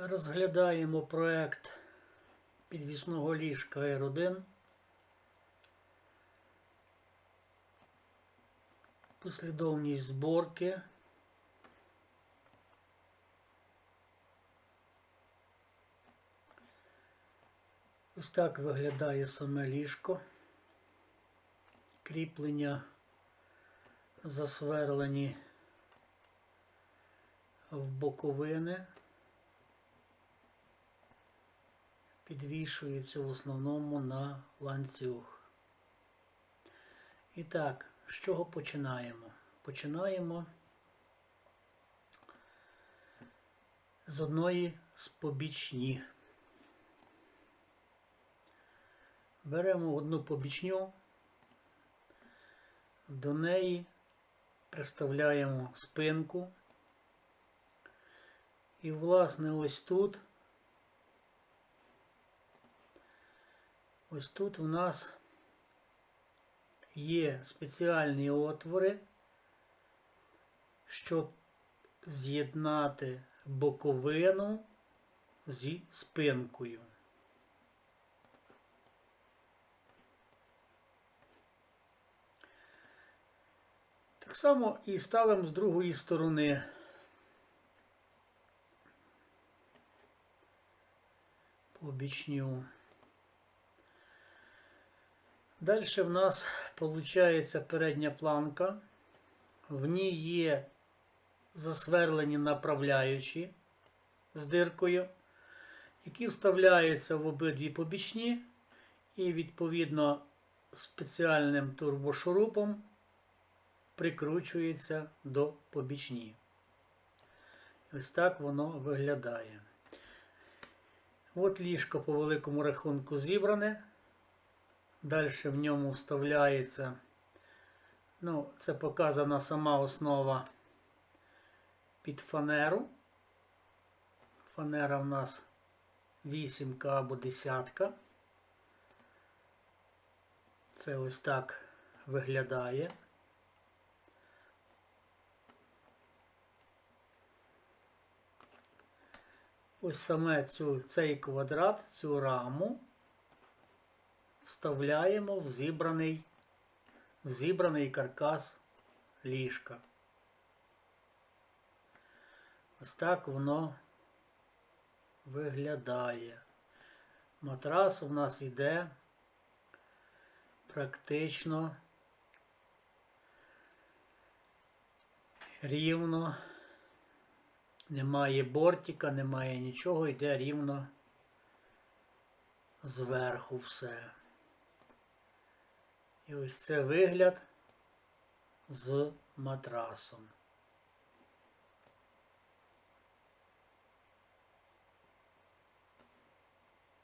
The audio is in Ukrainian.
Розглядаємо проект підвісного ліжка R1. Послідовність зборки. Ось так виглядає саме ліжко. Кріплення засверлені в боковини. Підвішується в основному на ланцюг. І так, з чого починаємо? Починаємо з одної з побічні. Беремо одну побічню, до неї приставляємо спинку. І, власне, ось тут, ось тут у нас є спеціальні отвори, щоб з'єднати боковину зі спинкою. Так само і ставимо з другої сторони. Побічню. Далі в нас виходить передня планка. В ній є засверлені направляючі з диркою, які вставляються в обидві побічні і, відповідно, спеціальним турбошурупом прикручується до побічні. Ось так воно виглядає. От ліжко по великому рахунку зібране. Далі в ньому вставляється, ну, це показана сама основа під фанеру. Фанера в нас вісімка або десятка. Це ось так виглядає. Ось саме цю, цей квадрат, цю раму вставляємо в зібраний, в зібраний каркас ліжка. Ось так воно виглядає. Матрас у нас йде практично рівно. Немає бортика, немає нічого, йде рівно зверху все. І ось це вигляд з матрасом.